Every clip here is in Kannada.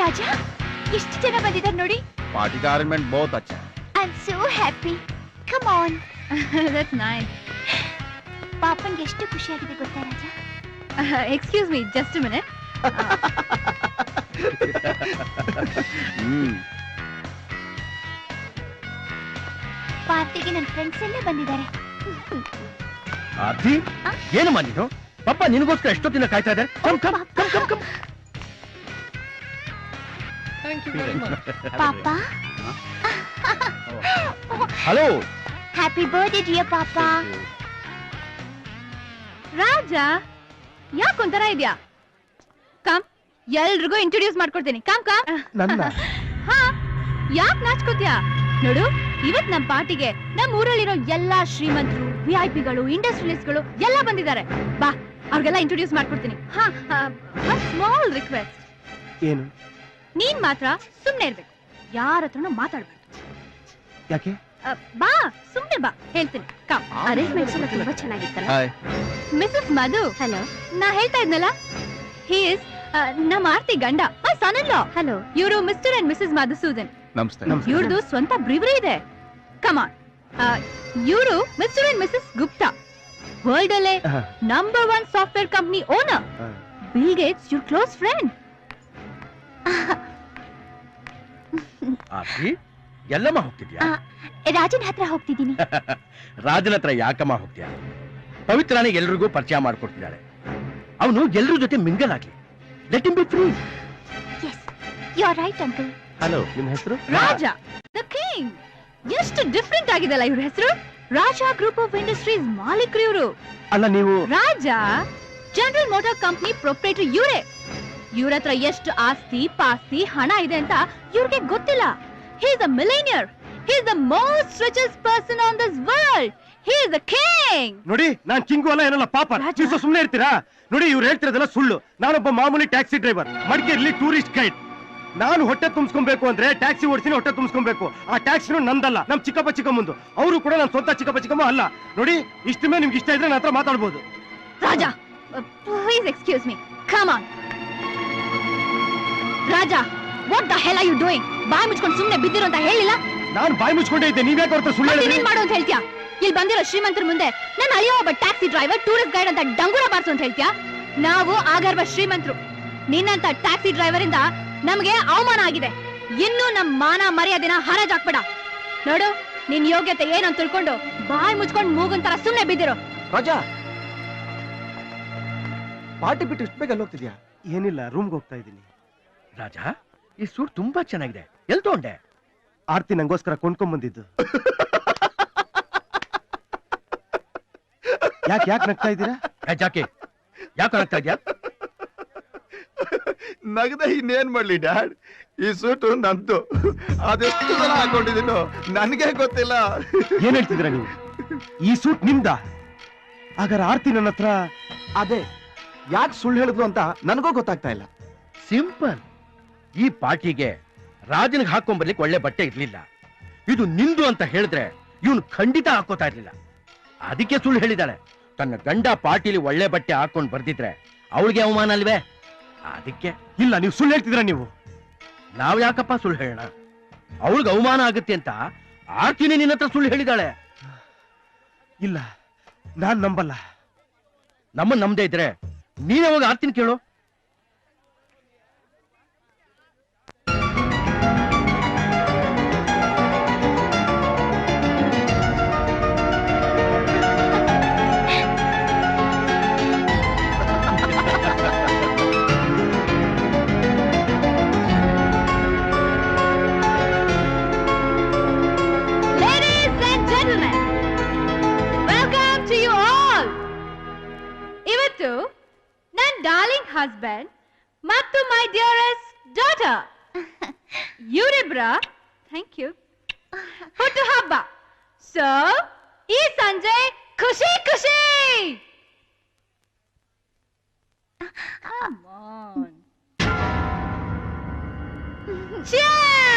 ರಾಜ ಎಷ್ಟು ಜನ ಬಂದಿದ್ದಾರೆ ನೋಡಿ पार्टी का अरेंजमेंट बहुत अच्छा है I am so happy come on that's nice ಪಾಪನ್ಗೆ ಎಷ್ಟು ಖುಷಿಯಾಗಿದೆ ಗೊತ್ತಾ Raja excuse me just minute hmm ಪಾರ್ಟಿಗೆ ನನ್ನ ಫ್ರೆಂಡ್ಸ್ ಎಲ್ಲ ಬಂದಿದ್ದಾರೆ ಆರ್ತಿ ಏನು ಮಾಡಿದ್ದು ಪಪ್ಪ ನಿನಗೋಸ್ಕರ ಎಷ್ಟೊತ್ತಿನ ಕಾಯ್ತಾ ಇದ್ದಾರೆ come come come come come ಪಾಪ ಹಲೋ ಹ್ಯಾಪಿ ಬರ್ಡೇ ಡಿಯರ್ ಪಾಪ ರಾಜ ಯಾಕ ಒಂಥರ ಇದ್ಯಾ? ಕಮ್ ಎಲ್ರಿಗೂ ಇಂಟ್ರೊಡ್ಯೂಸ್ ಮಾಡ್ಕೊಡ್ತೀನಿ. ಕಮ್ ಕಮ್ ನನ್ನ? ಹಾ ಯಾಕ್ ನಾಚ್ಕೋತ್ಯಾ? ನೋಡು ಇವತ್ ನಮ್ ಪಾರ್ಟಿಗೆ ನಮ್ ಊರಲ್ಲಿರೋ ಎಲ್ಲಾ ಶ್ರೀಮಂತರು ವಿ ಐ ಪಿಗಳು ಇಂಡಸ್ಟ್ರಿಯಲಿಸ್ಟ್ಗಳು ಎಲ್ಲ ಬಂದಿದ್ದಾರೆ. ಬಾ ಅವ್ರಿಗೆಲ್ಲ ಇಂಟ್ರೊಡ್ಯೂಸ್ ಮಾಡ್ಕೊಡ್ತೀನಿ. ಹಾ ಸ್ಮಾಲ್ ರಿಕ್ವೆಸ್ಟ್ ಏನು? ನೀನ್ ಮಾತ್ರ ಸುಮ್ನೆ ಇರ್ಬೇಕು. ಯಾರ ಹತ್ರನೂ ಮಾತಾಡ್ಬೇಕು ಯಾಕೆ? ಬಾ ಸುಮ್ನೆ ಬಾ ಹೇಳ್ತೀನಿ. ಕಮ್ ಅರೇಂಜ್ಮೆಂಟ್ಸ್ ಎಲ್ಲ ತುಂಬಾ ಚೆನ್ನಾಗಿತ್ತಲ್ಲ. Hi Mrs Madhu. ಹಲೋ ನಾ ಹೇಳ್ತಾ ಇದ್ನಲ್ಲ? ಹಿ ಇಸ್ ನಮ್ಮ ಆರ್ತಿ ಗಂಡ. My son in law hello ಇವರು ಮಿಸ್ಟರ್ ಅಂಡ್ ಮಿಸಸ್ ಮಧುಸೂದನ್. ನಮಸ್ತೆ. ಇವ್ರದ್ದು ಸ್ವಂತ ಬ್ರಿವರಿ ಇದೆ. ಕಮಾನ್ ಇವರು Mr and Mrs Gupta. World ಅಲ್ಲೇ. Number one software company owner. Bill Gates your close friend Aarti Yellamma ಹೋಗ್ತಿದ್ಯಾ? ರಾಜನ ಹತ್ರ ಹೋಗ್ತಿದ್ದೀನಿ. ರಾಜನ ಹತ್ರ ಯಾಕಮ್ಮ ಹೋಗ್ತೀಯ? ಪವಿತ್ರಾನಿಗೆ ಎಲ್ರಿಗೂ ಪರಿಚಯ ಮಾಡ್ಕೊಡ್ತಿದ್ದಾಳೆ. ಅವನು ಎಲ್ರ ಜೊತೆ ಮಿಂಗಲ್ ಆಗ್ಲಿ. Let him be free yes you are right uncle hello ನಿಮ್ಮ ಹೆಸರು? ರಾಜ ದ ಕಿಂಗ್ ಎಷ್ಟು ಡಿಫ್ರೆಂಟ್ ಆಗಿದೆಲ್ಲ ಇವ್ರ ಹೆಸರು? ರಾಜ ಗ್ರೂಪ್ ಆಫ್ ಇಂಡಸ್ಟ್ರೀಸ್ ಮಾಲೀಕರು ಇವರು. ಅಲ್ಲ ನೀವು Raja General Motor company proprietor ಇವರೇ. ಇವ್ರ ಹತ್ರ ಎಷ್ಟು ಆಸ್ತಿ ಪಾಸ್ತಿ ಹಣ ಇದೆ ಅಂತ ಇವ್ರಿಗೆ ಗೊತ್ತಿಲ್ಲ. He is a millionaire he is the most richest person on this world he is the king ನೋಡಿ ನಾನ್ ಕಿಂಗು ಅಲ್ಲ ಏನಲ್ಲ ಪಾಪ. ನೀವು ಸುಮ್ಮನೆ ಇರ್ತೀರಾ? ನೋಡಿ ಇವ್ರು ಹೇಳ್ತಿರೋದೆಲ್ಲ ಸುಳ್ಳು. ನಾನೊಬ್ಬ ಮಾಮೂಲಿ ಟ್ಯಾಕ್ಸಿ ಡ್ರೈವರ್ ಮಡಿಕೇರಿಲಿ ಟೂರಿಸ್ಟ್ ಗೈಡ್ ನಾನು ಹೊಟ್ಟೆ ತುಂಬಿಸ್ಕೊಬೇಕು ಅಂದ್ರೆ ಟ್ಯಾಕ್ಸಿ ಓಡಿಸಿ ಹೊಟ್ಟೆ ತುಂಬಿಸ್ಕೊಬೇಕು. ಆ ಟ್ಯಾಕ್ಸಿನೂ ನಂದಲ್ಲ ನಮ್ಮ ಚಿಕ್ಕಪ್ಪ ಚಿಕ್ಕಮ್ಮಂದು. ಅವರು ಕೂಡ ನನ್ನ ಸ್ವಂತ ಚಿಕ್ಕಪ್ಪ ಚಿಕ್ಕಮ್ಮ ಅಲ್ಲ. ನೋಡಿ ಇಷ್ಟ ಮೇಲೆ ನಿಮ್ಗೆ ಇಷ್ಟ ಇದ್ರೆ ನನ್ನ ಹತ್ರ ಮಾತಾಡ್ಬೋದು. Raja please excuse me come on Raja what the hell are you doing ಬಾಯಿ ಮುಚ್ಕೊಂಡು ಸುಮ್ಮನೆ ಬಿದ್ದಿರೋ ಅಂತ ಹೇಳಿಲ್ಲ? ನಾನು ಬಾಯಿ ಮುಚ್ಕೊಂಡೇ ಇದ್ದೆ ಹತ್ರ ಸುಳ್ಳು ಮತ್ತೆ ನೀನು ಮಾಡು ಅಂತ ಹೇಳ್ತೀಯಾ? ಇಲ್ಲಿ ಬಂದಿರೋ ಶ್ರೀಮಂತರ ಮುಂದೆ ನನ್ನ ಅಳಿಯೋ ಒಬ್ಬ ಟ್ಯಾಕ್ಸಿ ಡ್ರೈವರ್ ಟೂರಿಸ್ಟ್ ಗೈಡ್ ಅಂತ ಡಂಗುರ ಬಾರ್ಸು ಅಂತ ಹೇಳ್ತೀಯಾ? ನಾವು ಆಗರ್ವ ಶ್ರೀಮಂತರು. ನಿನ್ನಂತ ಟ್ಯಾಕ್ಸಿ ಡ್ರೈವರ್ ಇಂದ ನಮಗೆ ಅವಮಾನ ಆಗಿದೆ. ಇನ್ನು ನಮ್ ಮಾನ ಮರ್ಯಾದೆನ ಹರಾಜ್ ಹಾಕ್ಬೇಡ. ನೋಡು ನಿನ್ ಯೋಗ್ಯತೆ ಏನು ಅಂತ ತಿಳ್ಕೊಂಡು ಬಾಯಿ ಮುಚ್ಕೊಂಡು ಮೂಗನ್ ತರ ಸುಮ್ನೆ ಬಿದ್ದಿರೋ. ರಾಜಾ! ಪಾರ್ಟಿ ಬಿಟ್ಟು ಇಷ್ಟು ಬೇಗ ಹೋಗ್ತಿದ್ಯಾ? ಏನಿಲ್ಲ ರೂಮ್ಗೆ ಹೋಗ್ತಾ ಇದ್ದೀನಿ. ರಾಜ ಈ ಸೂಟ್ ತುಂಬಾ ಚೆನ್ನಾಗಿದೆ. ಎಲ್ ತಗೊಂಡೆ? ಆರ್ತಿ ನಂಗೋಸ್ಕರ ಕೊಂಡ್ಕೊಂಡ್ ಬಂದಿದ್ದು. ಯಾಕೆ ಯಾಕೆ ನಗ್ತಾ ಇದ್ದೀರಾ? ಜಾಕೆ ಜಾಕಿ ಯಾಕೆ ನಗ್ತಾ ಇದ್ಯಾ? ನಗದ ಇನ್ನೇನ್ ಮಾಡ್ಲಿ ಡ್ಯಾಡ್? ಈ ಸೂಟು ನಂದು. ಅದೆಷ್ಟು ಸಲ ಹಾಕೊಂಡಿದ್ದೀನೋ ನನಗೆ ಗೊತ್ತಿಲ್ಲ. ಏನ್ ಹೇಳ್ತಿದ್ದೀರಾ ನೀವು? ಈ ಸೂಟ್ ನಿಮ್ದ? ಹಾಗಾದ್ರೆ ಆರ್ತಿ ನನ್ನ ಹತ್ರ ಅದೇ ಯಾಕೆ ಸುಳ್ಳು ಹೇಳಿದ್ಲು ಅಂತ ನನಗೂ ಗೊತ್ತಾಗ್ತಾ ಇಲ್ಲ. ಸಿಂಪಲ್. ಈ ಪಾರ್ಟಿಗೆ ರಾಜನಿಗೆ ಹಾಕೊಂಡ್ಬರ್ಲಿಕ್ಕೆ ಒಳ್ಳೆ ಬಟ್ಟೆ ಇರ್ಲಿಲ್ಲ. ಇದು ನಿಂದು ಅಂತ ಹೇಳಿದ್ರೆ ಇವನು ಖಂಡಿತ ಹಾಕೋತಾ ಇರ್ಲಿಲ್ಲ. ಅದಕ್ಕೆ ಸುಳ್ಳು ಹೇಳಿದಾಳೆ. ತನ್ನ ಗಂಡ ಪಾರ್ಟಿಲಿ ಒಳ್ಳೆ ಬಟ್ಟೆ ಹಾಕೊಂಡ್ ಬರ್ದಿದ್ರೆ ಅವಳಿಗೆ ಅವಮಾನ ಅಲ್ವೇ? ಅದಕ್ಕೆ ಇಲ್ಲ ನೀವು ಸುಳ್ಳು ಹೇಳ್ತಿದ್ರ ನೀವು? ನಾವ್ ಯಾಕಪ್ಪ ಸುಳ್ಳು ಹೇಳೋಣ? ಅವಳಿಗೆ ಅವಮಾನ ಆಗುತ್ತೆ ಅಂತ ಆರ್ತಿನಿ ನಿನ್ನ ಹತ್ರ ಸುಳ್ಳು ಹೇಳಿದಾಳೆ. ಇಲ್ಲ ನಾನ್ ನಂಬಲ್ಲ. ನಮ್ಮ ನಂಬದೇ ಇದ್ರೆ ನೀನ್ ಅವಾಗ ಆರ್ತಿನ ಕೇಳು? ಇವತ್ತು ನನ್ನ ಡಾರ್ಲಿಂಗ್ ಹಸ್ಬೆಂಡ್ ಮತ್ತು ಮೈ ಡಿಯರೆಸ್ಟ್ ಡಾಟರ್ ಇವರಿಬ್ರ ಥ್ಯಾಂಕ್ ಯು ಹುಟ್ಟು ಹಬ್ಬ ಸೊ ಈ ಸಂಜೆ ಖುಷಿ ಖುಷಿ Come on. Cheers!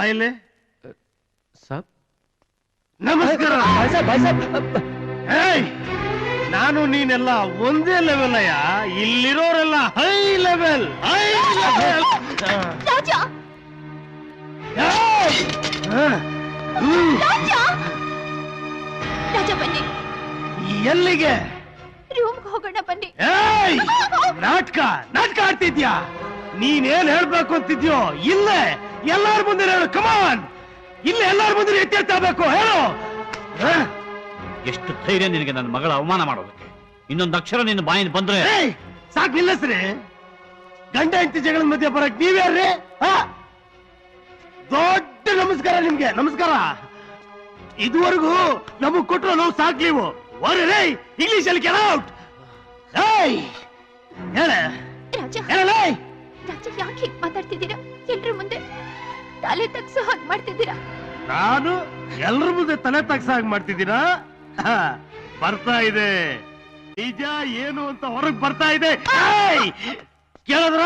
ಬಾಯಲೆ? ಸಾಬ್ ನಮಸ್ಕಾರ! ಭಾಯ್ ಸಾಬ್ ಭಾಯ್ ಸಾಬ್ ಏಯ್! ನಾನು ನೀನೆಲ್ಲ ಒಂದೇ ಲೆವೆಲ್ ಅಯ್ಯ. ಇಲ್ಲಿರೋರೆಲ್ಲ high level high level Raja! ಬನ್ನಿ. ಎಲ್ಲಿಗೆ? ರೂಮ್ಗೆ ಹೋಗೋಣ ಬನ್ನಿ. ಏಯ್! ನಾಟಕ ನಾಟಕ ಆಡ್ತಿದ್ಯಾ? ನೀನೇನ್ ಹೇಳ್ಬೇಕು ಅಂತಿದ್ಯೋ? ಇಲ್ಲೇ. ಎಲ್ಲಾರ ಮುಂದೆ ಹೇಳು ಕಮಾನ್ ಇಲ್ಲಿ ಎಲ್ಲಾರು ಮುಂದೆ ಎತ್ತೆತ್ತಾಬೇಕು ಹೇಳು! ಹಾ? ಎಷ್ಟು ಧೈರ್ಯ ನಿನಗೆ ನನ್ನ ಮಗಳ ಅವಮಾನ ಮಾಡೋದಕ್ಕೆ? ಇನ್ನೊಂದು ಅಕ್ಷರ ನಿನ್ನ ಬಾಯಿಂದ ಬಂದ್ರೆ ಸಾಕು ಸಾಕ್ ನಿಲ್ಲಿಸ್ರಿ. ಗಂಡ ಹೆಂಡತಿ ಜಗಳ ಮಧ್ಯೆ ಬರಕ್ ನೀವ್ಯಾರ್ರಿ? ಹಾ? ದೊಡ್ಡ ನಮಸ್ಕಾರ ನಿಮ್ಗೆ ನಮಸ್ಕಾರ. ಇದುವರೆಗೂ ನಮಗ್ ಕೊಟ್ಟರು ನಾವು ಸಾಕ್ ನೀವು ರೇ ಇಂಗ್ಲಿಷ್ ಅಲ್ಲಿ ಕೆಲ ಔಟ್ ಹೇಳ. ಹೇಳ ರಾಜ ಯಾಕೆ ಹೀಗ್ ಮಾತಾಡ್ತಿದ್ದೀರಾ? ಎಲ್ರ ಮುಂದೆ ತಲೆ ತಗ್ಸ ಹಾಗೆ ಮಾಡ್ತಿದ್ದೀರಾ? ನಾನು ಎಲ್ರ ಮುಂದೆ ತಲೆ ತಗ್ಸಾಗ್ ಮಾಡ್ತಿದ್ದೀರಾ? ಹ, ಬರ್ತಾ ಇದೆ. ನಿಜ ಏನು ಅಂತ ಹೊರಗ್ ಬರ್ತಾ ಇದೆ. ಏಯ್! ಕೇಳಿದ್ರ?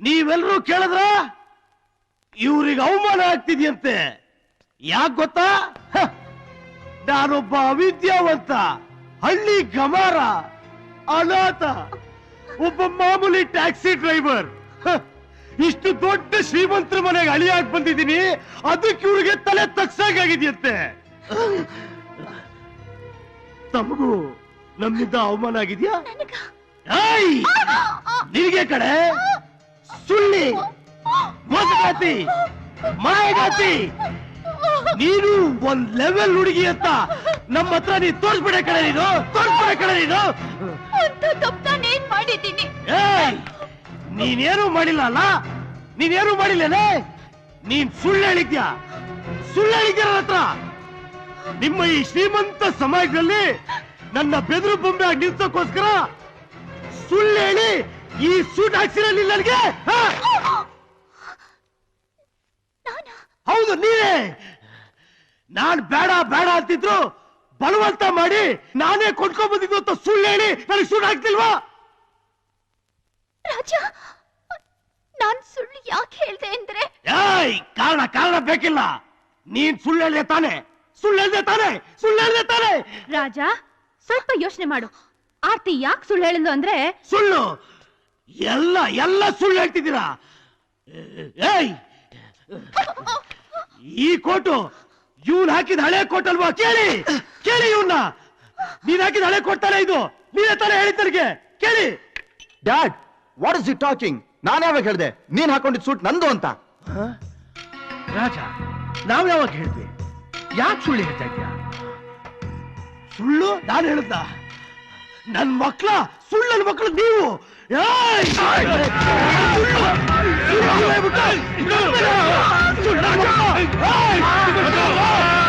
ನೀವೆಲ್ರೂ ಕೇಳಿದ್ರ? ಇವ್ರಿಗೆ ಅವಮಾನ ಆಗ್ತಿದ್ಯಂತೆ. ಯಾಕೆ ಗೊತ್ತಾ? ನಾನೊಬ್ಬ ಅವಿದ್ಯಾವಂತ ಹಳ್ಳಿ ಗಮಾರ ಅನಾಥ. ಒಬ್ಬ ಮಾಮೂಲಿ ಟ್ಯಾಕ್ಸಿ ಡ್ರೈವರ್. ಇಷ್ಟು ದೊಡ್ಡ ಶ್ರೀಮಂತರ ಮನೆಗೆ ಅಳಿಯಾಗಿ ಬಂದಿದ್ದೀನಿ ಅದಕ್ಕೆ ಇವ್ರಿಗೆ ತಲೆ ತಗ್ಸಾಗಿದೆಯಂತೆ ತಮಗೂ ನಮ್ಮಿಂದ ಅವಮಾನ ಆಗಿದ್ಯಾ? ನನಗ. ಕಡೆ ಸುಳ್ಳಿ. ಮೋಸಗಾತಿ ಮಾಯಗಾತಿ. ನೀನು ಒಂದ್ ಲೆವೆಲ್ ಹುಡುಗಿ ಅಂತ ನಮ್ಮ ಹತ್ರ ನೀ ತೋರ್ಸ್ಬಿಡ ಕಡೆ ನೀನು. ತೋರ್ಸ್ಬಿಡ ಕಡೆ ನೀನು. ಮಾಡಿದ್ದೀನಿ. ನೀನೇನು ಮಾಡಿಲ್ಲ ಅಲ್ಲ? ನೀನೇನು ಮಾಡಿಲ್ಲೇನೆ? ನೀನ್ ಸುಳ್ಳು ಹೇಳಿದ್ಯಾ? ಸುಳ್ಳು ಹೇಳಿದ್ಯಾ ನನ್ನ ಹತ್ರ? ನಿಮ್ಮ ಈ ಶ್ರೀಮಂತ ಸಮಾಜದಲ್ಲಿ ನನ್ನ ಬೆದರು ಬೊಂಬೆ ನಿಲ್ಸೋಕ್ಕೋಸ್ಕರ ಸುಳ್ಳು ಹೇಳಿ ಈ ಸೂಟ್ ಹಾಕ್ಸಿರಲಿಲ್ಲ ನನಗೆ? ಹೌದು ನೀನೇ! ನಾನ್ ಬೇಡ ಬೇಡ ಅಂತಿದ್ರು ಬಲವಂತ ಮಾಡಿ ನಾನೇ ಕೊಂಡ್ಕೊಂಡ್ ಬಂದಿದ್ದು ಅಂತ ಸುಳ್ಳು ಹೇಳಿ ನನಗೆ ಸೂಟ್ ಹಾಕ್ತಿಲ್ವಾ? ರಾಜ ನಾನ್ ಸುಳ್ಳು ಯಾಕೆ ಹೇಳ್ದೆ ಅಂದ್ರೆ? ಏಯ್ ಕಾರಣ ಕಾರಣ ಬೇಕಿಲ್ಲ. ನೀನ್ ಸುಳ್ಳು ಹೇಳ್ದೆ ತಾನೆ. ಸುಳ್ಳು ಹೇಳ್ದೆ ತಾನೆ. ಸುಳ್ಳು ಹೇಳ್ದೆ ತಾನೆ. ರಾಜ ಸ್ವಲ್ಪ ಯೋಚನೆ ಮಾಡು. ಆರ್ತಿ ಯಾಕೆ ಸುಳ್ಳು ಹೇಳಿದ್ಲು ಅಂದ್ರೆ? ಸುಳ್ಳು. ಎಲ್ಲ ಎಲ್ಲ ಸುಳ್ಳು ಹೇಳ್ತಿದ್ದೀರಾ? ಏಯ್! ಈ ಕೋಟು ಇವ್ನ್ ಹಾಕಿದ ಹಳೆ ಕೋಟ್ ಅಲ್ವಾ? ಕೇಳಿ ಕೇಳಿ ಇವನ್ನ ನೀನ್ ಹಾಕಿದ ಹಳೆ ಕೊಡ್ತಾನೆ ಇದು. ನೀನೇ ತಾನೇ ಹೇಳಿದ್ ನನಗೆ ಕೇಳಿ. Dad what is you talking ನಾನು ಯಾವಾಗ ಹೇಳಿದೆ ನೀನ್ ಹಾಕೊಂಡಿದ್ ಸೂಟ್ ನಂದು ಅಂತ ರಾಜ ನಾವ್ ಯಾವಾಗ ಹೇಳ್ದೆ ಯಾಕೆ ಸುಳ್ಳು ಹೇಳ್ತಾ ಇದ್ಯಾ ಸುಳ್ಳು ನಾನು ಹೇಳ್ದ ನನ್ ಮಕ್ಳ ಸುಳ್ಳು ನನ್ ಮಕ್ಳು ನೀವು ಏಯ್! ಸುಳ್ಳು! ಸುಳ್ಳು ಹೇಳ್ಬಿಟ್ಟು! ಸುಳ್ಳು ನನ್ ಮಕ್ಳು! ಏಯ್!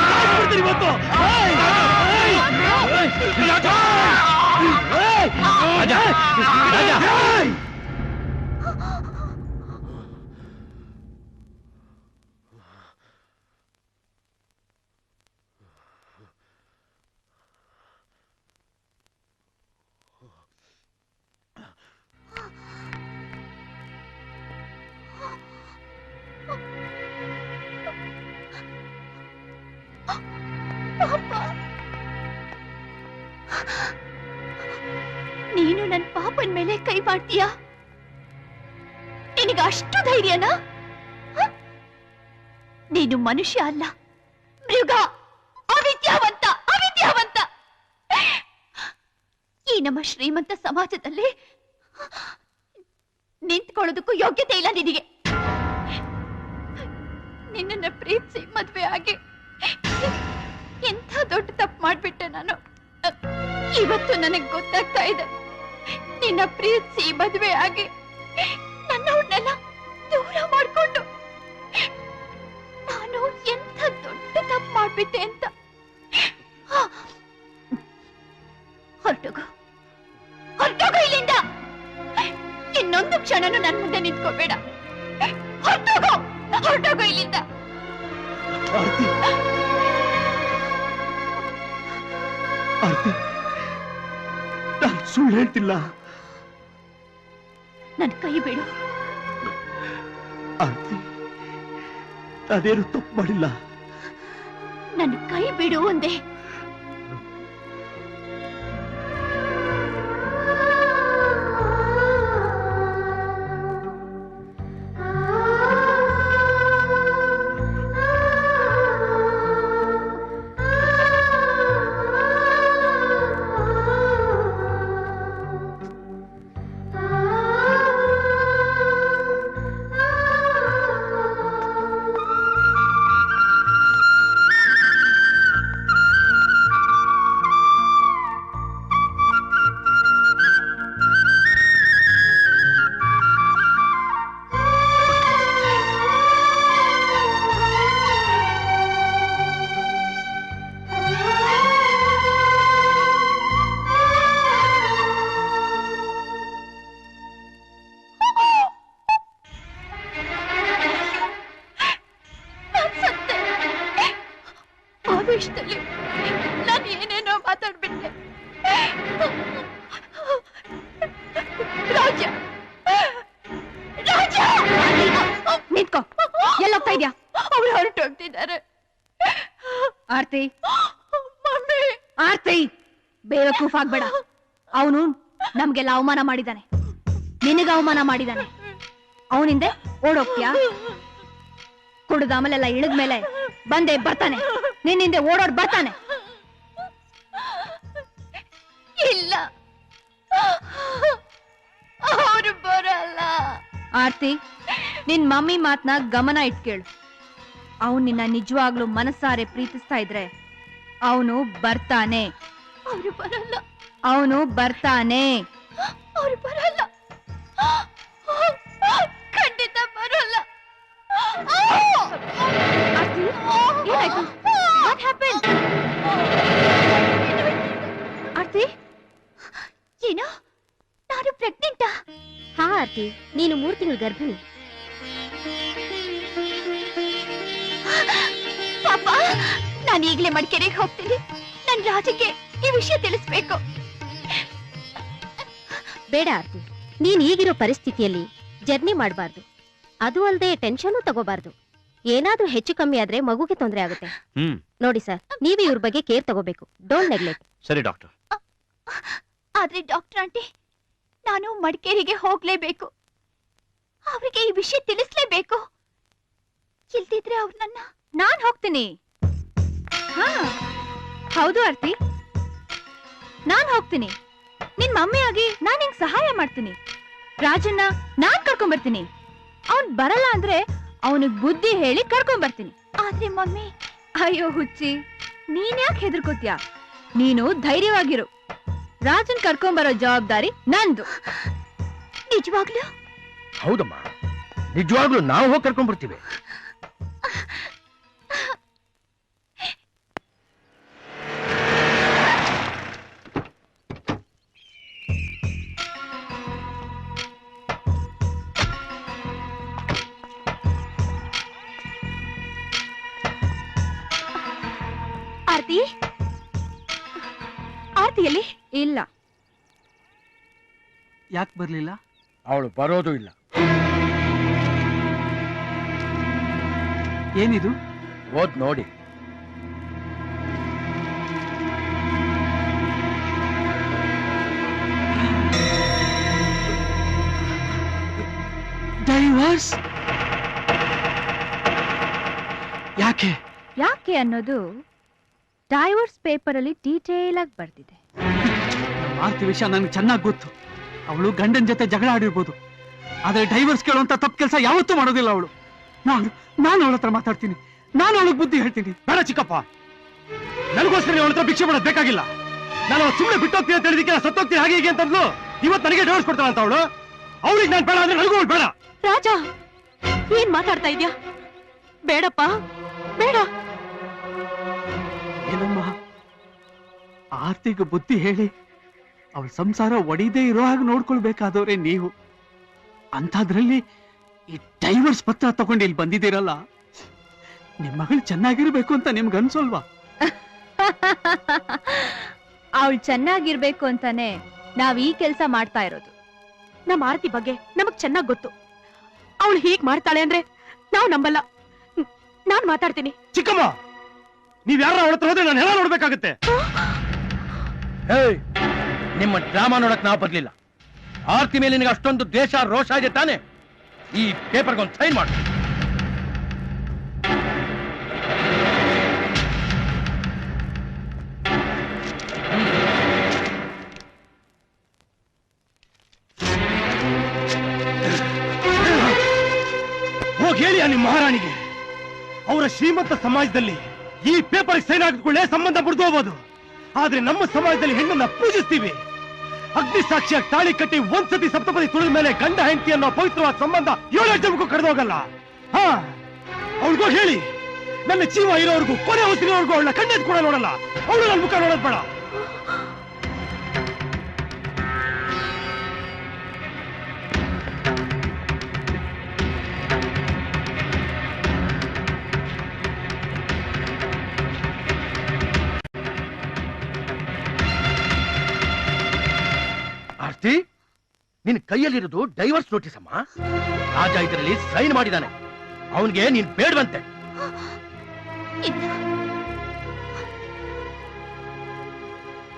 ಸಾಯ್ಸ್ಬಿಡ್ತೀನಿ ಇವತ್ತು! ಏಯ್! ಮಾಡ್ತೀಯಾ ನಿನಗ ಅಷ್ಟು ಧೈರ್ಯನಾ? ನೀನು ಮನುಷ್ಯ ಅಲ್ಲ. ಮೃಗ. ಅವಿದ್ಯಾವಂತ. ಅವಿದ್ಯಾವಂತ. ಈ ನಮ್ಮ ಶ್ರೀಮಂತ ಸಮಾಜದಲ್ಲಿ ನಿಂತ್ಕೊಳ್ಳೋದಕ್ಕೂ ಯೋಗ್ಯತೆ ಇಲ್ಲ ನಿನಗೆ. ನಿನ್ನನ್ನ ಪ್ರೀತಿಸಿ ಮದ್ವೆ ಆಗಿ ಎಂಥ ದೊಡ್ಡ ತಪ್ಪು ಮಾಡ್ಬಿಟ್ಟೆ ನಾನು. ಇವತ್ತು ನನಗೆ ಗೊತ್ತಾಗ್ತಾ ಇದೆ. ನಿನ್ನ ಪ್ರೀತಿಸಿ ಮದುವೆ ಆಗಿ ನನ್ನವನ್ನೆಲ್ಲ ದೂರ ಮಾಡಿಕೊಂಡು ನಾನು ಎಂಥ ದೊಡ್ಡ ತಪ್ಪು ಮಾಡ್ಬಿಟ್ಟೆ ಅಂತ. ಹೊರಟೋಗು. ಹೊರಟೋಗು ಇಲ್ಲಿಂದ. ಇನ್ನೊಂದು ಕ್ಷಣನೂ ನನ್ನ ಮುಂದೆ ನಿಂತ್ಕೋಬೇಡ. ಹೊರಟೋಗು. ಹೊರಟೋಗು ಇಲ್ಲಿಂದ. ಆರ್ತಿ. ನಾನು ಸುಳ್ಳು ಹೇಳ್ತಿಲ್ಲ. ನನ್ ಕೈ ಬಿಡು. ಆರ್ತಿ ಅದೇನು ತಪ್ಪು ಮಾಡಿಲ್ಲ? ನನ್ನ ಕೈ ಬಿಡು ಒಂದೇ. ಬೇವಕೂಫ್ ಆಗ್ಬೇಡ. ಅವನು ನಮ್ಗೆಲ್ಲ ಅವಮಾನ ಮಾಡಿದಾನೆ. ನಿನಗ ಅವಮಾನ ಮಾಡಿದಾನೆ. ಅವನಿಂದೆ ಓಡೋಗ್ತೀಯಾ? ಕುಡ್ದ ಆಮೇಲೆಲ್ಲ ಇಳಿದ್ಮೇಲೆ ಬಂದೆ ಬರ್ತಾನೆ. ನಿನ್ನಿಂದೆ ಓಡೋಡ್ ಬರ್ತಾನೆ. ಇಲ್ಲ. ಅವರು ಬರಲ್ಲ. ಆರ್ತಿ ನಿನ್ ಮಮ್ಮಿ ಮಾತ್ನ ಗಮನ ಇಟ್ಕೇಳು ಅವನ್ ನಿನ್ನ ನಿಜವಾಗ್ಲೂ ಮನಸ್ಸಾರೆ ಪ್ರೀತಿಸ್ತಾ ಇದ್ರೆ ಅವನು ಬರ್ತಾನೆ. ಅವರು ಬರಲ್ಲ. ಅವನು ಬರ್ತಾನೆ. ಅವರು ಬರಲ್ಲ. ಖಂಡಿತ ಬರಲ್ಲ. ಏನಾಯ್ತು? What happen Aarti? ಏನೋ? ನಾನು ಪ್ರೆಗ್ನೆಂಟಾ? ಹಾ ಆರ್ತಿ. ನೀನು ಮೂರು ತಿಂಗಳು ಗರ್ಭಿಣಿ. ಪಾಪ ನಾನು ಈಗಲೇ ಮಡಿಕೇರಿಗೆ ಹೋಗ್ತೀನಿ. ನನ್ನ ರಾಜಕ್ಕೆ ಈ ವಿಷಯ ತಿಳಿಸ್ಬೇಕು. ಬೇಡ ಆರ್ತಿ ನೀನ್ ಈಗಿರೋ ಪರಿಸ್ಥಿತಿಯಲ್ಲಿ ಜರ್ನಿ ಮಾಡಬಾರ್ದು. ಅದು ಅಲ್ಲದೆ ಟೆನ್ಷನ್ ತಗೋಬಾರ್ದು. ಏನಾದ್ರೂ ಹೆಚ್ಚು ಕಮ್ಮಿ ಆದ್ರೆ ಮಗುಗೆ ತೊಂದರೆ ಆಗುತ್ತೆ. ಹ್ಮ್. ನೋಡಿ ಸರ್ ನೀವೇ ಇವ್ರ ಬಗ್ಗೆ ಕೇರ್ ತಗೋಬೇಕು. ಡೋಂಟ್ ನೆಗ್ಲೆಕ್ಟ್ ಸರಿ ಡಾಕ್ಟರ್ ಆದ್ರೆ ಡಾಕ್ಟರ್ ಆಂಟಿ ನಾನು ಮಡಿಕೇರಿಗೆ ಹೋಗ್ಲೇಬೇಕು. ಅವರಿಗೆ ಈ ವಿಷಯ ತಿಳಿಸ್ಲೇಬೇಕು. ಇಲ್ದಿದ್ರೆ ಅವ್ರನ್ನ ನಾನ್ ಹೋಗ್ತೀನಿ. ಹಾ. ಹೌದು ಆರ್ತಿ. ನಾನ್ ಹೋಗ್ತೀನಿ. ನಿನ್ ಮಮ್ಮಿ ಆಗಿ ನಾನ್ ನಿಂಗ್ ಸಹಾಯ ಮಾಡ್ತೀನಿ. ರಾಜನ್ನ ನಾನ್ ಕರ್ಕೊಂಡ್ ಬರ್ತೀನಿ ಅವನ್ ಬರಲ್ಲ ಅಂದ್ರೆ ಅವನಿಗೆ ಬುದ್ಧಿ ಹೇಳಿ ಕರ್ಕೊಂಡ್ ಬರ್ತೀನಿ ಆದ್ರೆ ಮಮ್ಮಿ ಅಯ್ಯೋ ಹುಚ್ಚಿ ನೀನ್ ಯಾಕೆ ಹೆದರ್ಕೋತ್ಯಾ? ನೀನು ಧೈರ್ಯವಾಗಿರು. ರಾಜನ್ ಕರ್ಕೊಂಡ್ ಬರೋ ಜವಾಬ್ದಾರಿ ನಂದು. ನಿಜವಾಗ್ಲೂ? ಹೌದಮ್ಮ. ನಿಜವಾಗ್ಲೂ ನಾವು ಹೋಗಿ ಕರ್ಕೊಂಡ್ ಬರ್ತೀವಿ ಆರ್ತಿಯಲ್ಲಿ ಇಲ್ಲ. ಯಾಕೆ ಬರ್ಲಿಲ್ಲ? ಅವಳು ಬರೋದು ಇಲ್ಲ. ಏನಿದು? ಓದ್ ನೋಡಿ. ಡೈವರ್ಸ್? ಯಾಕೆ? ಯಾಕೆ ಅನ್ನೋದು ಡೈವರ್ಸ್ ಪೇಪರ್ ಅಲ್ಲಿ ಡೀಟೇಲ್ ಆಗಿ ಬರ್ದಿದೆ. ಆರ್ತಿ ವಿಷಯ ನನಗೆ ಚೆನ್ನಾಗಿ ಗೊತ್ತು. ಅವಳು ಗಂಡನ ಜೊತೆ ಜಗಳ ಆಡಿರ್ಬೋದು. ಆದ್ರೆ ಡೈವರ್ಸ್ ಕೇಳುವಂತ ತಪ್ಪು ಕೆಲಸ ಯಾವತ್ತೂ ಮಾಡೋದಿಲ್ಲ ಅವಳು. ನಾನು ನಾನು ಅವಳ ಹತ್ರ ಮಾತಾಡ್ತೀನಿ. ನಾನು ಅವಳಿಗೆ ಬುದ್ಧಿ ಹೇಳ್ತೀನಿ. ಬೇಡ ಚಿಕ್ಕಪ್ಪ. ನನಗೋಸ್ಕರ ಅವಳ ಹತ್ರ ಭಿಕ್ಷೆ ಮಾಡೋದು ಬೇಕಾಗಿಲ್ಲ. ನಾನು ಸುಮ್ಮನೆ ಬಿಟ್ಟೋಗ್ತೀನಿ ಅಂತ ಹೇಳಿದಕ್ಕೆ ನಾನು ಸತ್ತೋಗ್ತೀನಿ ಹಾಗೆ ಹೀಗೆ ಅಂತಂದ್ಲು. ಇವತ್ತು ನನಗೆ ಡೈವರ್ಸ್ ಕೊಡ್ತಾಳ ಅಂತ ಅವಳು. ಅವಳಿಗೆ ನಾನು ಬೇಡ ಅಂದ್ರೆ ನನಗೂ ಅವ್ಳು ಬೇಡ. ರಾಜ ಏನ್ ಮಾತಾಡ್ತಾ ಇದ್ಯಾ? ಬೇಡಪ್ಪ. ಬೇಡ. ಏನಮ್ಮ? ಆರ್ತಿಗೆ ಬುದ್ಧಿ ಹೇಳಿ ಅವಳ ಸಂಸಾರ ಒಡಿದೇ ಇರೋ ಹಾಗೆ ನೋಡ್ಕೊಳ್ಬೇಕಾದವ್ರೆ ನೀವು. ಅಂಥದ್ರಲ್ಲಿ ಈ ಡೈವರ್ಸ್ ಪತ್ರ ತಗೊಂಡು ಇಲ್ಲಿ ಬಂದಿದ್ದೀರಲ್ಲ? ನಿಮ್ ಮಗಳು ಚೆನ್ನಾಗಿರ್ಬೇಕು ಅಂತ ನಿಮ್ಗೆ ಅನ್ಸೋಲ್ವಾ? ಅವಳು ಚೆನ್ನಾಗಿರ್ಬೇಕು ಅಂತಾನೆ ನಾವ್ ಈ ಕೆಲ್ಸ ಮಾಡ್ತಾ ಇರೋದು. ನಮ್ಮ ಆರತಿ ಬಗ್ಗೆ ನಮಗ್ ಚೆನ್ನಾಗ್ ಗೊತ್ತು. ಅವಳು ಹೀಗ್ ಮಾಡ್ತಾಳೆ ಅಂದ್ರೆ ನಾವು ನಂಬಲ್ಲ. ನ್- ನಾನ್ ಮಾತಾಡ್ತೀನಿ. ಚಿಕ್ಕಮ್ಮ ನೀವ್ ಯಾರ ಅವಳ ಹತ್ರ ಹೋದ್ರೆ ನಾನು ಹೇಳ ನೋಡ್ಬೇಕಾಗತ್ತೆ? ಏಯ್ ನಿಮ್ಮ ಡ್ರಾಮಾ ನೋಡಕ್ ನಾವು ಬರ್ಲಿಲ್ಲ. ಆರ್ತಿ ಮೇಲೆ ನಿನಗೆ ಅಷ್ಟೊಂದು ದ್ವೇಷ, ರೋಷ ಇದೆ ತಾನೆ? ಈ ಪೇಪರ್ಗೊಂದು ಸೈನ್ ಮಾಡು. ಹೇಳಿ ನಿಮ್ಮ ಮಹಾರಾಣಿಗೆ. ಅವರ ಶ್ರೀಮಂತ ಸಮಾಜದಲ್ಲಿ ಈ ಪೇಪರ್ ಸೈನ್ ಹಾಕಿಕೊಳ್ಳೆ ಸಂಬಂಧ ಮುರಿದು ಹೋಗ್ಬೋದು. ಆದ್ರೆ ನಮ್ಮ ಸಮಾಜದಲ್ಲಿ ಹೆಣ್ಣನ್ನ ಪೂಜಿಸ್ತೀವಿ. ಅಗ್ನಿ ಸಾಕ್ಷಿಯಾಗಿ ತಾಳಿ ಕಟ್ಟಿ ಒಂದ್ಸತಿ ಸಪ್ತಪದಿ ತುಳಿದ ಮೇಲೆ ಗಂಡ ಹೆಂಡತಿ ಅನ್ನೋ ಪವಿತ್ರವಾದ ಸಂಬಂಧ ಏಳು ಜನಕ್ಕೂ ಕಳೆದು ಹೋಗಲ್ಲ ಹಾ, ಅವಳಿಗೂ ಹೇಳಿ. ನನ್ನ ಜೀವ ಇರೋರ್ಗೂ ಕೊನೆ ಹೊತ್ತಿರೋರ್ಗೂ ಅವಳ ಕಣ್ಣೆದ್ ಕೂಡ ನೋಡಲ್ಲ. ಅವಳು ನನ್ನ ಮುಖ ನೋಡೋದ್ ಬೇಡ. ನಿನ್ ಕೈಯಲ್ಲಿರೋದು ಡೈವರ್ಸ್ ನೋಟಿಸ್ ಅಮ್ಮ. ರಾಜ ಇದರಲ್ಲಿ ಸೈನ್ ಮಾಡಿದಾನೆ. ಅವನಿಗೆ ನೀನ್ ಬೇಡವಂತೆ.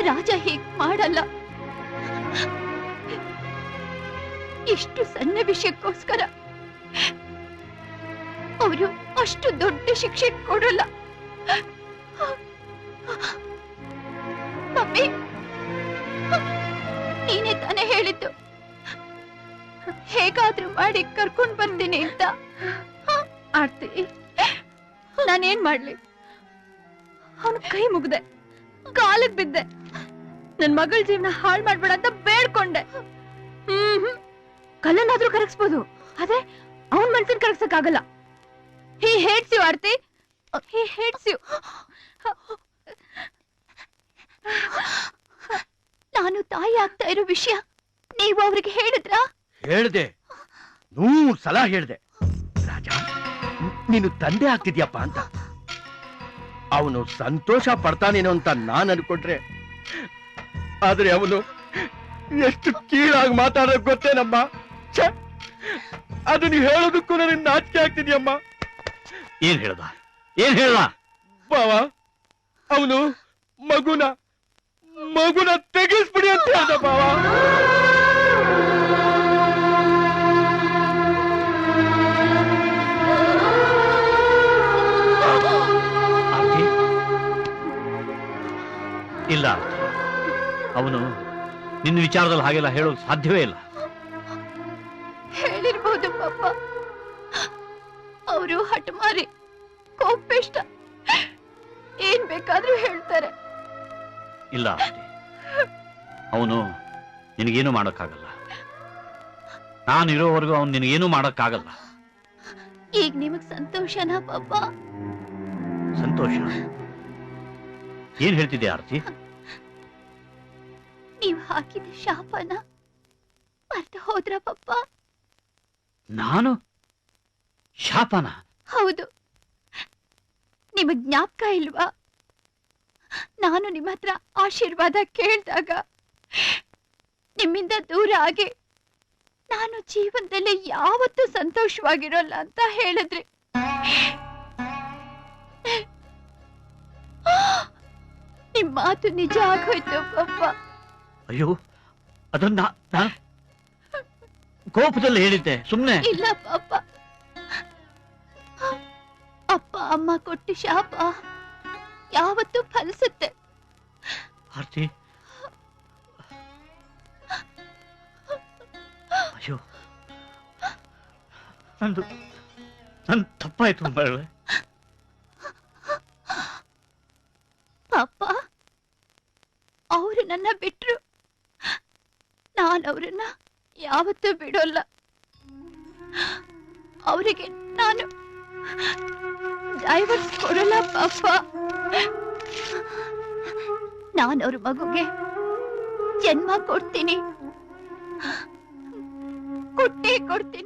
ರಾಜ ಹೀಗ್ ಮಾಡಲ್ಲ. ಇಷ್ಟು ಸಣ್ಣ ವಿಷಯಕ್ಕೋಸ್ಕರ ಅವರು ಅಷ್ಟು ದೊಡ್ಡ ಶಿಕ್ಷೆ ಕೊಡಲ್ಲ. ನೀನೇ ತಾನೇ ಹೇಳಿದ್ದು. ಹೇಗಾದ್ರೂ ಮಾಡಿ ಕರ್ಕೊಂಡ್ ಬರ್ತೀನಿ ಅಂತ. ಆರ್ತಿ, ನಾನೇನ್ ಮಾಡ್ಲಿ? ಅವನು ಕೈ ಮುಗ್ದೆ ಕಾಲಕ್ ಬಿದ್ದೆ. ನನ್ ಮಗಳ ಜೀವನ ಹಾಳು ಮಾಡ್ಬೇಡ ಅಂತ ಬೇಡ್ಕೊಂಡೆ. ಹ್ಮ್, ಕಲ್ಲನ್ನಾದ್ರೂ ಕರಗಿಸ್ಬೋದು ಅದೇ ಅವನ್ ಮನ್ಸನ್ ಕರಗ್ಸಕ್ ಆಗಲ್ಲ ಹಿ ಹೇಟ್ಸ್ ಆರ್ತಿ. ಹಿ ಹೇಟ್ಸ್ ನಾನು ತಾಯಿ ಆಗ್ತಾ ಇರೋ ವಿಷಯ ನೀವು ಅವ್ರಿಗೆ ಹೇಳಿದ್ರಾ? ಹೇಳ್ದೆ. ನೂರ್ ಸಲ ಹೇಳ್ದೆ. ರಾಜ ನೀನು ತಂದೆ ಆಗ್ತಿದ್ಯಪ್ಪ ಅಂತ. ಅವನು ಸಂತೋಷ ಪಡ್ತಾನೇನೋ ಅಂತ ನಾನ್ ಅನ್ಕೊಂಡ್ರೆ ಆದ್ರೆ ಅವನು ಎಷ್ಟು ಕೀಳಾಗಿ ಮಾತಾಡೋಕ್ ಗೊತ್ತೇನಮ್ಮ? ಛೆ! ಅದು ನೀವು ಹೇಳೋದಕ್ಕೂ ನನಗೆ ನಾಚಿಕೆ ಆಗ್ತಿದ್ಯಮ್ಮ. ಏನ್ ಹೇಳ್ದ? ಏನ್ ಹೇಳ ಬಾವ ಅವನು ಮಗುನ ಮಗುನ ತೆಗಿಸ್ಬಿಡಿ ಅಂತ ಹೇಳ್ದ ಬಾವ. ಇಲ್ಲ. ಅವನು ನಿನ್ನ ವಿಚಾರದಲ್ಲಿ ಹಾಗೆಲ್ಲ ಹೇಳೋದು ಸಾಧ್ಯವೇ ಇಲ್ಲ. ಹೇಳಿರ್ಬೋದು ಪಾಪ. ಅವರು ಹಠಮಾರಿ ಕೋಪಿಷ್ಟ. ಏನ್ ಬೇಕಾದ್ರೂ ಹೇಳ್ತಾರೆ. ಇಲ್ಲ ಅವನು ನಿನಗೇನು ಮಾಡೋಕ್ಕಾಗಲ್ಲ. ನಾನು ಇರೋವರೆಗೂ ಅವನು ನಿನಗೇನು ಮಾಡೋಕ್ಕಾಗಲ್ಲ. ಈಗ ನಿಮಗ್ ಸಂತೋಷನಾ ಪಾಪ? ಸಂತೋಷ? ಏನ್ ಹೇಳ್ತಿದ್ದೆ ಆರತಿ? ನೀವ್ ಹಾಕಿದ ಶಾಪನ ಮರ್ತು ಹೋದ್ರ ಪಪ್ಪ? ನಾನು? ಶಾಪನ? ಹೌದು. ನಿಮಗ್ ಜ್ಞಾಪಕ ಇಲ್ವಾ? ನಾನು ನಿಮ್ಮ ಹತ್ರ ಆಶೀರ್ವಾದ ಕೇಳಿದಾಗ ನಿಮ್ಮಿಂದ ದೂರ ಆಗಿ ನಾನು ಜೀವನದಲ್ಲಿ ಯಾವತ್ತೂ ಸಂತೋಷವಾಗಿರೋಲ್ಲ ಅಂತ ಹೇಳಿದ್ರಿ. ಮಾತು ನಿಜ ಆಗೋಯ್ತು ಪಪ್ಪ. ಅಯ್ಯೋ ಅದನ್ನ ನಾನು ಕೋಪದಲ್ಲಿ ಹೇಳಿದ್ದೆ ಸುಮ್ಮನೆ ಇಲ್ಲ ಪಾಪ ಅಪ್ಪ ಅಮ್ಮ ಕೊಟ್ಟ ಶಾಪ ಯಾವತ್ತು ಫಲಿಸುತ್ತೆ. ಆರ್ತಿ. ಅಯ್ಯೋ. ನಂದು ನನ್ ತಪ್ಪಾಯ್ತು ಮಗಳೇ ಪಾಪ ಅವರು ನನ್ನ ಬಿಟ್ರು. ನಾನು ಅವರನ್ನ ಯಾವತ್ತೂ ಬಿಡೋಲ್ಲ. ಅವರಿಗೆ ನಾನು ಡೈವರ್ಸ್ ಕೊಡಲ್ಲ, ಪಾಪ. ನಾನು ಅವ್ರ ಮಗುಗೆ ಜನ್ಮ ಕೊಡ್ತೀನಿ. ಕೊಟ್ಟೇ ಕೊಡ್ತೀನಿ.